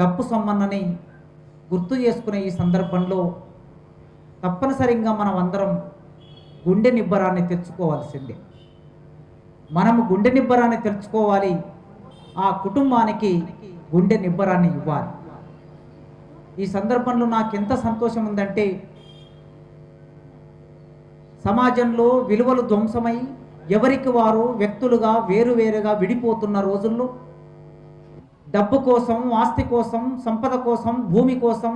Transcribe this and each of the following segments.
డప్పు సమ్మన్నని గుర్తు చేసుకునే ఈ సందర్భంలో తప్పనిసరిగా మనం అందరం గుండె నిబ్బరాన్ని తెచ్చుకోవాల్సిందే మనము గుండె నిబ్బరాన్ని తెచ్చుకోవాలి ఆ కుటుంబానికి గుండె నిబ్బరాన్ని ఇవ్వాలి. ఈ సందర్భంలో నాకు ఎంత సంతోషం ఉందంటే సమాజంలో విలువలు ధ్వంసమై ఎవరికి వారు వ్యక్తులుగా వేరువేరుగా విడిపోతున్న రోజుల్లో డబ్బు కోసం ఆస్తి కోసం సంపద కోసం భూమి కోసం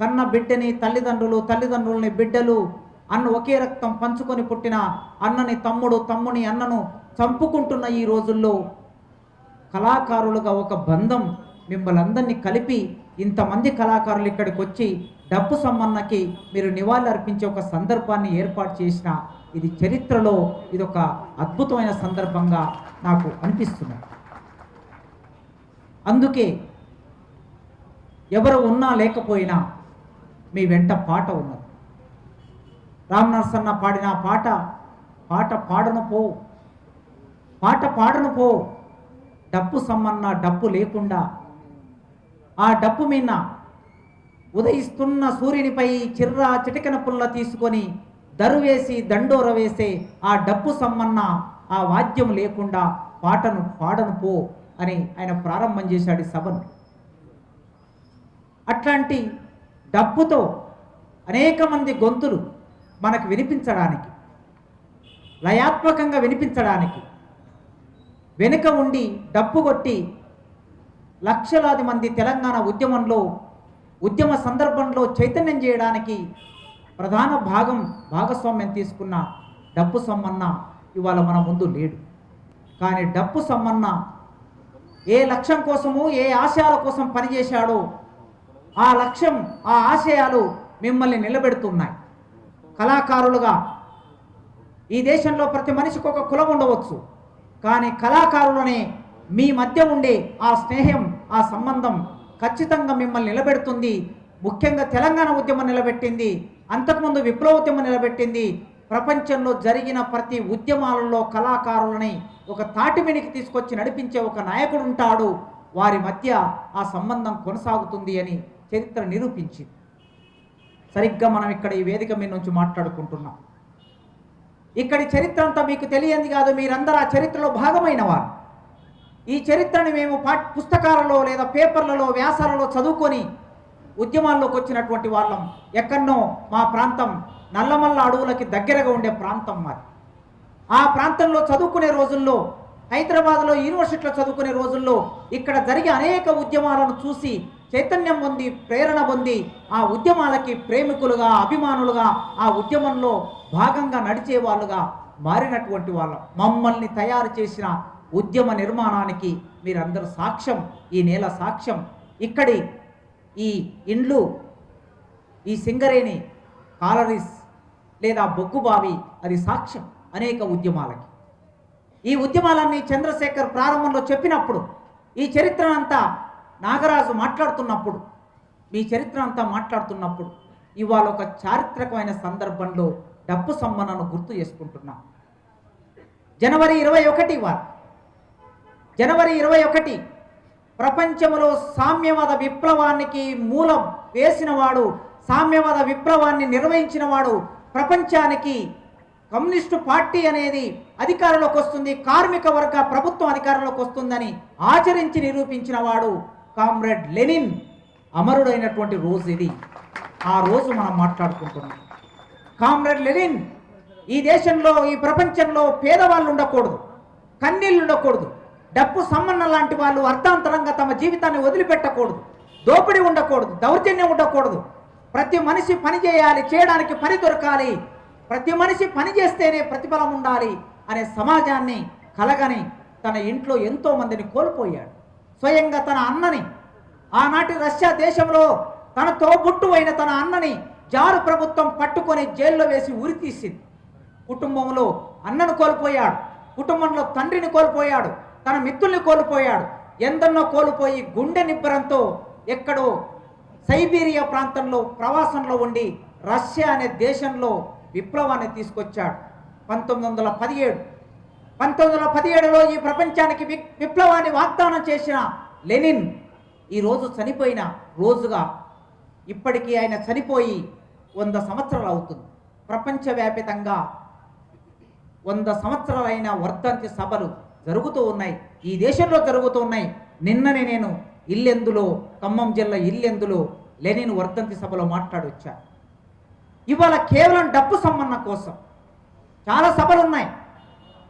కన్న బిడ్డని తల్లిదండ్రులు తల్లిదండ్రులని బిడ్డలు అన్న ఒకే రక్తం పంచుకొని పుట్టిన అన్నని తమ్ముడు తమ్ముని అన్నను చంపుకుంటున్న ఈ రోజుల్లో కళాకారులుగా ఒక బంధం మిమ్మల్ని అందరినీ కలిపి ఇంతమంది కళాకారులు ఇక్కడికి వచ్చి డబ్బు సమ్మన్నకి మీరు నివాళులు అర్పించే ఒక సందర్భాన్ని ఏర్పాటు చేసిన ఇది చరిత్రలో ఇది ఒక అద్భుతమైన సందర్భంగా నాకు అనిపిస్తుంది. అందుకే ఎవరు ఉన్నా లేకపోయినా మీ వెంట పాట ఉన్నది. రామ్ నరసన్న పాడిన పాట పాట పాడను పో పాట పాడను పో. డప్పు సమ్మన్న డప్పు లేకుండా ఆ డప్పు మీద ఉదయిస్తున్న సూర్యునిపై చిర్రా చిటికన పుల్ల తీసుకొని దరువేసి దండోర వేసే ఆ డప్పు సమ్మన్న ఆ వాద్యం లేకుండా పాటను పాడను పో. అని ఆయన ప్రారంభం చేశాడు సభను. అట్లాంటి డప్పుతో అనేక మంది గొంతులు మనకు వినిపించడానికి లయాత్మకంగా వినిపించడానికి వెనుక ఉండి డప్పు కొట్టి లక్షలాది మంది తెలంగాణ ఉద్యమంలో ఉద్యమ సందర్భంలో చైతన్యం చేయడానికి ప్రధాన భాగం భాగస్వామ్యం తీసుకున్న డప్పు సమ్మన్న ఇవాళ మన ముందు లేడు. కానీ డప్పు సమ్మన్న ఏ లక్ష్యం కోసము ఏ ఆశయాల కోసం పనిచేశాడో ఆ లక్ష్యం ఆ ఆశయాలు మిమ్మల్ని నిలబెడుతున్నాయి. కళాకారులుగా ఈ దేశంలో ప్రతి మనిషికి ఒక కులం ఉండవచ్చు. కానీ కళాకారులనే మీ మధ్య ఉండే ఆ స్నేహం ఆ సంబంధం ఖచ్చితంగా మిమ్మల్ని నిలబెడుతుంది. ముఖ్యంగా తెలంగాణ ఉద్యమం నిలబెట్టింది అంతకుముందు విప్లవ ఉద్యమం నిలబెట్టింది ప్రపంచంలో జరిగిన ప్రతి ఉద్యమాలలో కళాకారులని ఒక తాటిమినికి తీసుకొచ్చి నడిపించే ఒక నాయకుడు ఉంటాడు. వారి మధ్య ఆ సంబంధం కొనసాగుతుంది అని చరిత్ర నిరూపించింది. సరిగ్గా మనం ఇక్కడ ఈ వేదిక మీద నుంచి మాట్లాడుకుంటున్నాం. ఇక్కడి చరిత్ర అంతా మీకు తెలియంది కాదు మీరందరూ ఆ చరిత్రలో భాగమైన వారు. ఈ చరిత్రని మేము పాఠ పుస్తకాలలో లేదా పేపర్లలో వ్యాసాలలో చదువుకొని ఉద్యమాల్లోకి వచ్చినటువంటి వాళ్ళం. ఎక్కడో మా ప్రాంతం నల్లమల్ల అడవులకి దగ్గరగా ఉండే ప్రాంతం మాది. ఆ ప్రాంతంలో చదువుకునే రోజుల్లో హైదరాబాద్లో యూనివర్సిటీలో చదువుకునే రోజుల్లో ఇక్కడ జరిగే అనేక ఉద్యమాలను చూసి చైతన్యం పొంది ప్రేరణ పొంది ఆ ఉద్యమాలకి ప్రేమికులుగా అభిమానులుగా ఆ ఉద్యమంలో భాగంగా నడిచే వాళ్ళుగా మారినటువంటి వాళ్ళం. మమ్మల్ని తయారు చేసిన ఉద్యమ నిర్మాణానికి మీరందరూ సాక్ష్యం ఈ నేల సాక్ష్యం. ఇక్కడి ఈ ఇండ్లు ఈ సింగరేణి కాలరీస్ లేదా బొగ్గుబావి అది సాక్ష్యం అనేక ఉద్యమాలకి. ఈ ఉద్యమాలన్నీ చంద్రశేఖర్ ప్రారంభంలో చెప్పినప్పుడు ఈ చరిత్రనంతా నాగరాజు మాట్లాడుతున్నప్పుడు మీ చరిత్ర అంతా మాట్లాడుతున్నప్పుడు ఇవాళ ఒక చారిత్రకమైన సందర్భంలో డప్పు సమ్మనను గుర్తు చేసుకుంటున్నాం. జనవరి ఇరవై ఒకటి వారు జనవరి ఇరవై ఒకటి ప్రపంచంలో సామ్యవాద విప్లవానికి మూలం వేసినవాడు సామ్యవాద విప్లవాన్ని నిర్వహించినవాడు ప్రపంచానికి కమ్యూనిస్టు పార్టీ అనేది అధికారంలోకి వస్తుంది కార్మిక వర్గ ప్రభుత్వం అధికారంలోకి వస్తుందని ఆచరించి నిరూపించిన వాడు కామ్రేడ్ లెనిన్ అమరుడైనటువంటి రోజు ఇది. ఆ రోజు మనం మాట్లాడుకుంటున్నాం. కామ్రేడ్ లెనిన్ ఈ దేశంలో ఈ ప్రపంచంలో పేదవాళ్ళు ఉండకూడదు కన్నీళ్ళు ఉండకూడదు డబ్బు సంబంధం లాంటి వాళ్ళు అర్థాంతరంగా తమ జీవితాన్ని వదిలిపెట్టకూడదు దోపిడీ ఉండకూడదు దౌర్జన్యం ఉండకూడదు ప్రతి మనిషి పని చేయాలి చేయడానికి పని దొరకాలి. ప్రతి మనిషి పని చేస్తేనే ప్రతిఫలం ఉండాలి అనే సమాజాన్ని కలగని తన ఇంట్లో ఎంతో మందిని కోల్పోయాడు. స్వయంగా తన అన్నని ఆనాటి రష్యా దేశంలో తన తోబుట్టు తన అన్నని జారు ప్రభుత్వం పట్టుకొని జైల్లో వేసి ఉరి తీసింది. కుటుంబంలో అన్నను కోల్పోయాడు కుటుంబంలో తండ్రిని కోల్పోయాడు తన మిత్రుల్ని కోల్పోయాడు. ఎందన్నో కోల్పోయి గుండె నిబ్బరంతో ఎక్కడో సైబీరియా ప్రాంతంలో ప్రవాసంలో ఉండి రష్యా అనే దేశంలో విప్లవాన్ని తీసుకొచ్చాడు. పంతొమ్మిది వందల పదిహేడు. పంతొమ్మిది వందల పదిహేడులో ఈ ప్రపంచానికి వి- విప్లవాన్ని వాగ్దానం చేసిన లెనిన్ ఈరోజు చనిపోయిన రోజుగా ఇప్పటికీ ఆయన చనిపోయి వంద సంవత్సరాలు అవుతుంది. ప్రపంచవ్యాపితంగా వంద సంవత్సరాలైన వర్ధంతి సభలు జరుగుతూ ఉన్నాయి. ఈ దేశంలో జరుగుతూ ఉన్నాయి. నిన్ననే నేను ఇల్లెందులో ఖమ్మం జిల్లా ఇల్లెందులో లెనిన్ వర్ధంతి సభలో మాట్లాడొచ్చా? ఇవాళ కేవలం డబ్బు సంబంధం కోసం చాలా సభలు ఉన్నాయి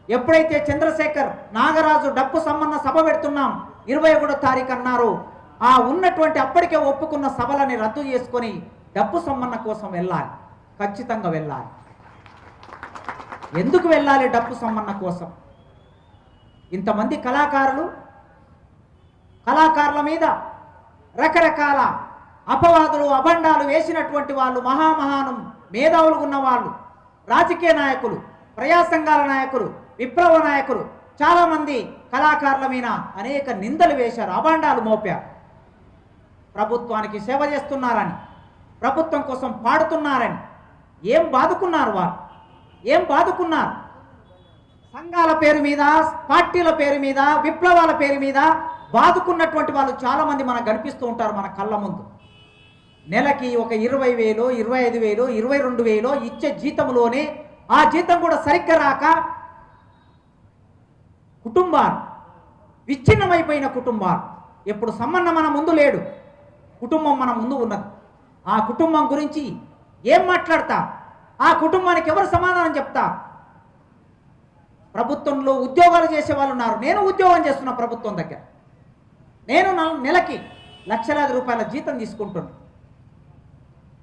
ఎప్పుడైతే చంద్రశేఖర్ నాగరాజు డబ్బు సంబంధ సభ పెడుతున్నాం ఇరవై ఒకటో తారీఖు అన్నారు ఆ ఉన్నటువంటి అప్పటికే ఒప్పుకున్న సభలని రద్దు చేసుకొని డబ్బు సంబంధ కోసం వెళ్ళాలి. ఖచ్చితంగా వెళ్ళాలి. ఎందుకు వెళ్ళాలి డబ్బు సంబంధ కోసం? ఇంతమంది కళాకారులు కళాకారుల మీద రకరకాల అపవాదులు అభండాలు వేసినటువంటి వాళ్ళు మహామహాను మేధావులు ఉన్న వాళ్ళు రాజకీయ నాయకులు ప్రజా సంఘాల నాయకులు విప్లవ నాయకులు చాలామంది కళాకారుల మీద అనేక నిందలు వేశారు అభండాలు మోపారు. ప్రభుత్వానికి సేవ చేస్తున్నారని ప్రభుత్వం కోసం పాడుతున్నారని ఏం బాదుకున్నారు వారు? ఏం బాదుకున్నారు? సంఘాల పేరు మీద పార్టీల పేరు మీద విప్లవాల పేరు మీద బాదుకున్నటువంటి వాళ్ళు చాలామంది మనకు కనిపిస్తూ ఉంటారు మన కళ్ళ ముందు. నెలకి ఒక ఇరవై వేలు ఇరవై ఐదు వేలు ఇరవై రెండు వేలు ఇచ్చే జీతంలోనే ఆ జీతం కూడా సరిగ్గా రాక కుటుంబాలు విచ్ఛిన్నమైపోయిన కుటుంబాలు. ఎప్పుడు సంబంధం మన ముందు లేడు కుటుంబం మన ముందు ఉన్నది. ఆ కుటుంబం గురించి ఏం మాట్లాడతా? ఆ కుటుంబానికి ఎవరు సమాధానం చెప్తా? ప్రభుత్వంలో ఉద్యోగాలు చేసే వాళ్ళు ఉన్నారు. నేను ఉద్యోగం చేస్తున్నా ప్రభుత్వం దగ్గర. నేను నెలకి లక్షలాది రూపాయల జీతం తీసుకుంటున్నాను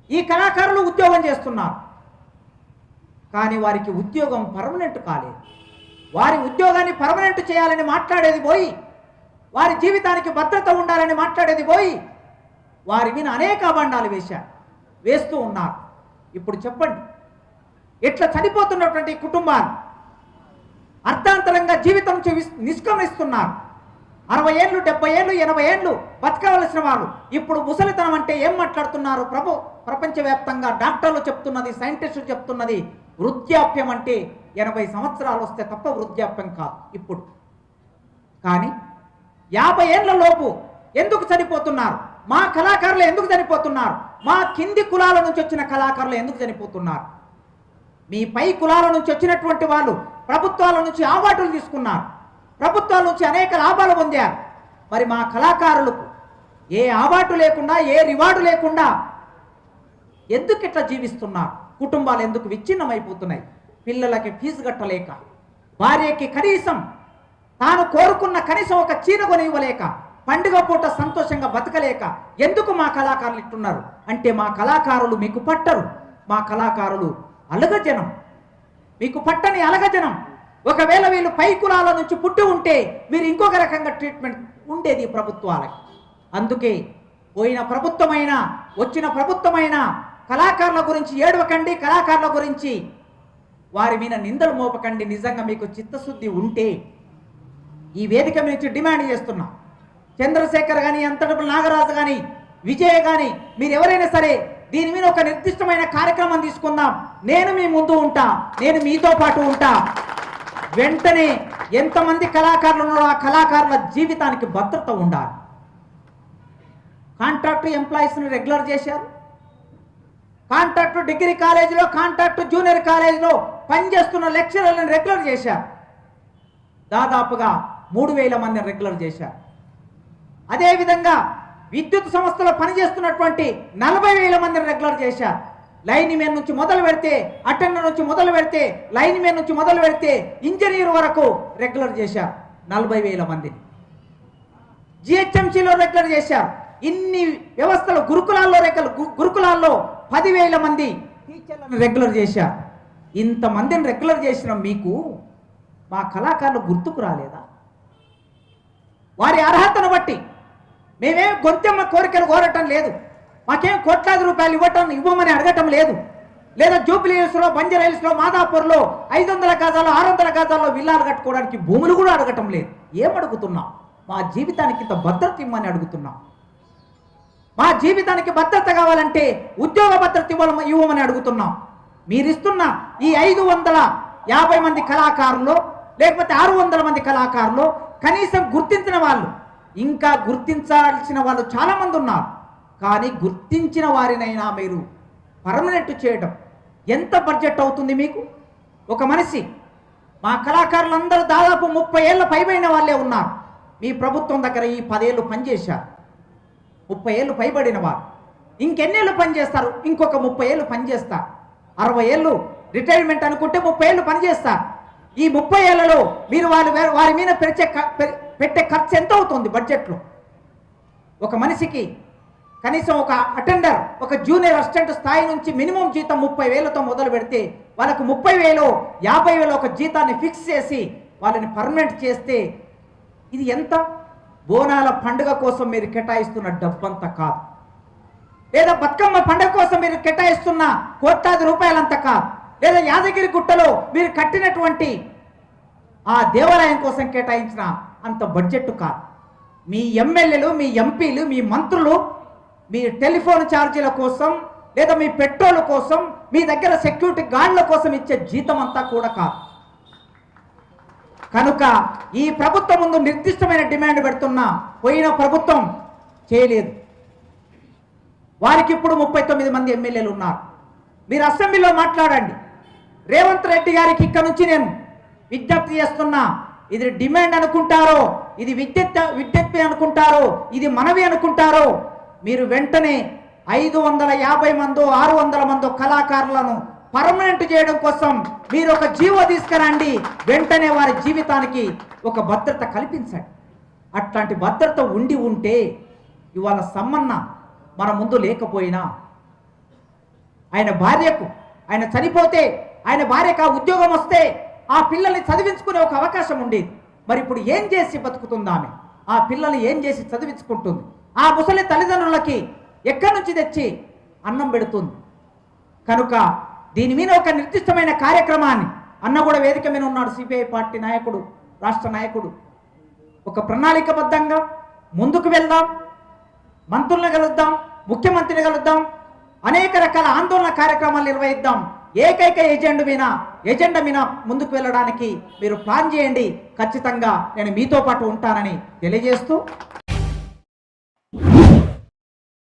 ఈ కళాకారులు ఉద్యోగం చేస్తున్నారు. కానీ వారికి ఉద్యోగం పర్మనెంట్ కాలేదు. వారి ఉద్యోగాన్ని పర్మనెంట్ చేయాలని మాట్లాడేది పోయి వారి జీవితానికి భద్రత ఉండాలని మాట్లాడేది పోయి వారి మీద అనేక అబండాలు వేశారు వేస్తూ ఉన్నారు. ఇప్పుడు చెప్పండి ఇట్లా చనిపోతున్నటువంటి కుటుంబాలు అర్థాంతరంగా జీవితం నిష్క్రమిస్తున్నారు. అరవై ఏళ్ళు డెబ్బై ఏళ్ళు ఎనభై ఏళ్ళు బతకవలసిన వాళ్ళు. ఇప్పుడు ముసలితనం అంటే ఏం మాట్లాడుతున్నారు ప్రభు? ప్రపంచవ్యాప్తంగా డాక్టర్లు చెప్తున్నది సైంటిస్టులు చెప్తున్నది వృద్ధాప్యం అంటే ఎనభై సంవత్సరాలు వస్తే తప్ప వృద్ధాప్యం కాదు ఇప్పుడు. కానీ యాభై ఏళ్ళలోపు ఎందుకు చనిపోతున్నారు? మా కళాకారులు ఎందుకు చనిపోతున్నారు? మా కింది కులాల నుంచి వచ్చిన కళాకారులు ఎందుకు చనిపోతున్నారు? మీ పై కులాల నుంచి వచ్చినటువంటి వాళ్ళు ప్రభుత్వాల నుంచి ఆవాటులు తీసుకున్నారు. ప్రభుత్వం నుంచి అనేక లాభాలు పొందారు. మరి మా కళాకారులకు ఏ ఆబాటు లేకుండా ఏ రివార్డు లేకుండా ఎందుకు ఇట్లా జీవిస్తున్నారు? కుటుంబాలు ఎందుకు విచ్ఛిన్నమైపోతున్నాయి? పిల్లలకి ఫీజు కట్టలేక భార్యకి కనీసం తాను కోరుకున్న కనీసం ఒక చీర కొనివ్వలేక పండుగ పూట సంతోషంగా బతకలేక ఎందుకు మా కళాకారులు ఇట్టున్నారు అంటే మా కళాకారులు మీకు పట్టరు. మా కళాకారులు అలగజనం. మీకు పట్టని అలగజనం. ఒకవేళ వీళ్ళు పై కులాల నుంచి పుట్టి ఉంటే మీరు ఇంకొక రకంగా ట్రీట్మెంట్ ఉండేది ప్రభుత్వాలకి. అందుకే పోయిన ప్రభుత్వమైనా వచ్చిన ప్రభుత్వమైనా కళాకారుల గురించి ఏడవకండి కళాకారుల గురించి. వారి మీద నిందలు మోపకండి నిజంగా మీకు చిత్తశుద్ధి ఉంటే. ఈ వేదిక నుంచి డిమాండ్ చేస్తున్నా. చంద్రశేఖర్ కానీ అంతటపు నాగరాజు కానీ విజయ్ కానీ మీరు ఎవరైనా సరే దీని మీద ఒక నిర్దిష్టమైన కార్యక్రమం తీసుకుందాం. నేను మీ ముందు ఉంటా నేను మీతో పాటు ఉంటా. వెంటనే ఎంతమంది కళాకారులు ఉన్నారో ఆ కళాకారుల జీవితానికి భద్రత ఉండాలి. కాంట్రాక్టు ఎంప్లాయీస్ని రెగ్యులర్ చేశారు. కాంట్రాక్టు డిగ్రీ కాలేజీలో కాంట్రాక్ట్ జూనియర్ కాలేజీలో పనిచేస్తున్న లెక్చరర్లను రెగ్యులర్ చేశారు. దాదాపుగా మూడు వేల మందిని రెగ్యులర్ చేశారు. అదేవిధంగా విద్యుత్ సంస్థలో పనిచేస్తున్నటువంటి నలభై వేల మందిని రెగ్యులర్ చేశారు. లైన్ మీద నుంచి మొదలు పెడితే అటెండర్ నుంచి మొదలు పెడితే లైన్ మీద నుంచి మొదలు పెడితే ఇంజనీర్ వరకు రెగ్యులర్ చేశారు. నలభై వేల మందిని. జిహెచ్ఎంసీలో రెగ్యులర్ చేశారు. ఇన్ని వ్యవస్థలు గురుకులాల్లో రెగ్యులర్ గు- గురుకులాల్లో పదివేల మంది టీచర్లను రెగ్యులర్ చేశారు. ఇంతమందిని రెగ్యులర్ చేసిన మీకు మా కళాకారులు గుర్తుకు రాలేదా? వారి అర్హతను బట్టి మేమేం గొంతెమ్మ కోరికలు కోరటం లేదు. మాకేం కోట్లాది రూపాయలు ఇవ్వటం ఇవ్వమని అడగటం లేదు. లేదా జూబ్లీ హిల్స్లో బంజర్ హిల్స్లో మాదాపూర్లో ఐదు వందల గజాలు ఆరు వందల గజాల్లో విల్లాలు కట్టుకోవడానికి భూములు కూడా అడగటం లేదు. ఏం అడుగుతున్నాం? మా జీవితానికి ఇంత భద్రత ఇమ్మని అడుగుతున్నాం. మా జీవితానికి భద్రత కావాలంటే ఉద్యోగ భద్రత ఇవ్వడం ఇవ్వమని అడుగుతున్నాం. మీరిస్తున్న ఈ ఐదు వందల యాభై మంది కళాకారులు లేకపోతే ఆరు వందల మంది కళాకారులు కనీసం గుర్తించిన వాళ్ళు ఇంకా గుర్తించాల్సిన వాళ్ళు చాలామంది ఉన్నారు. కానీ గుర్తించిన వారినైనా మీరు పర్మనెంట్ చేయడం ఎంత బడ్జెట్ అవుతుంది మీకు? ఒక మనిషి మా కళాకారులందరూ దాదాపు ముప్పై ఏళ్ళ పైబడిన వాళ్ళే ఉన్నారు. మీ ప్రభుత్వం దగ్గర ఈ పదేళ్ళు పనిచేశారు. ముప్పై ఏళ్ళు పైబడిన వారు. ఇంకెన్నేళ్ళు పనిచేస్తారు? ఇంకొక ముప్పై ఏళ్ళు పనిచేస్తారు అరవై ఏళ్ళు రిటైర్మెంట్ అనుకుంటే ముప్పై ఏళ్ళు పనిచేస్తారు ఈ ముప్పై ఏళ్ళలో మీరు వారి వారి మీద పెరిచే పెట్టే ఖర్చు ఎంత అవుతుంది బడ్జెట్లో? ఒక మనిషికి కనీసం ఒక అటెండర్ ఒక జూనియర్ అసిస్టెంట్ స్థాయి నుంచి మినిమం జీతం ముప్పై వేలతో మొదలు పెడితే వాళ్ళకు ముప్పై వేలు యాభై వేలు ఒక జీతాన్ని ఫిక్స్ చేసి వాళ్ళని పర్మనెంట్ చేస్తే ఇది ఎంత? బోనాల పండుగ కోసం మీరు కేటాయిస్తున్న డబ్బంత కాదు. లేదా బతుకమ్మ పండుగ కోసం మీరు కేటాయిస్తున్న కోట్లాది రూపాయలంత కాదు. లేదా యాదగిరి గుట్టలో మీరు కట్టినటువంటి ఆ దేవాలయం కోసం కేటాయించిన అంత బడ్జెట్ కాదు. మీ ఎమ్మెల్యేలు మీ ఎంపీలు మీ మంత్రులు మీ టెలిఫోన్ ఛార్జీల కోసం లేదా మీ పెట్రోల్ కోసం మీ దగ్గర సెక్యూరిటీ గార్డుల కోసం ఇచ్చే జీతం అంతా కూడా కాదు. కనుక ఈ ప్రభుత్వం ముందు నిర్దిష్టమైన డిమాండ్ పెడుతున్నా పోయిన ప్రభుత్వం చేయలేదు. వారికి ఇప్పుడు ముప్పై తొమ్మిది మంది ఎమ్మెల్యేలు ఉన్నారు. మీరు అసెంబ్లీలో మాట్లాడండి. రేవంత్ రెడ్డి గారికి ఇక్కడ నుంచి నేను విజ్ఞప్తి చేస్తున్నా ఇది డిమాండ్ అనుకుంటారో ఇది విద్యుత్ విజ్ఞప్తి అనుకుంటారో ఇది మనవి అనుకుంటారో మీరు వెంటనే ఐదు వందల యాభై మందో ఆరు వందల మందో కళాకారులను పర్మనెంట్ చేయడం కోసం మీరు ఒక జీవో తీసుకురండి. వెంటనే వారి జీవితానికి ఒక భద్రత కల్పించండి. అట్లాంటి భద్రత ఉండి ఉంటే ఇవాళ సమ్మన్న మన ముందు లేకపోయినా ఆయన భార్యకు ఆయన చనిపోతే ఆయన భార్యకు ఆ ఉద్యోగం వస్తే ఆ పిల్లల్ని చదివించుకునే ఒక అవకాశం ఉండేది. మరి ఇప్పుడు ఏం చేసి బతుకుతుంది ఆమె? ఆ పిల్లల్ని ఏం చేసి చదివించుకుంటుంది? ఆ ముసలి తల్లిదండ్రులకి ఎక్కడి నుంచి తెచ్చి అన్నం పెడుతుంది? కనుక దీని మీద ఒక నిర్దిష్టమైన కార్యక్రమాన్ని అన్న కూడా వేదిక మీద ఉన్నాడు సిపిఐ పార్టీ నాయకుడు రాష్ట్ర నాయకుడు. ఒక ప్రణాళికబద్ధంగా ముందుకు వెళ్దాం మంత్రులను కలుద్దాం ముఖ్యమంత్రిని కలుద్దాం అనేక రకాల ఆందోళన కార్యక్రమాలు నిర్వహిద్దాం. ఏకైక ఎజెండా మీద ఎజెండా మీద ముందుకు వెళ్ళడానికి మీరు ప్లాన్ చేయండి. ఖచ్చితంగా నేను మీతో పాటు ఉంటానని తెలియజేస్తూ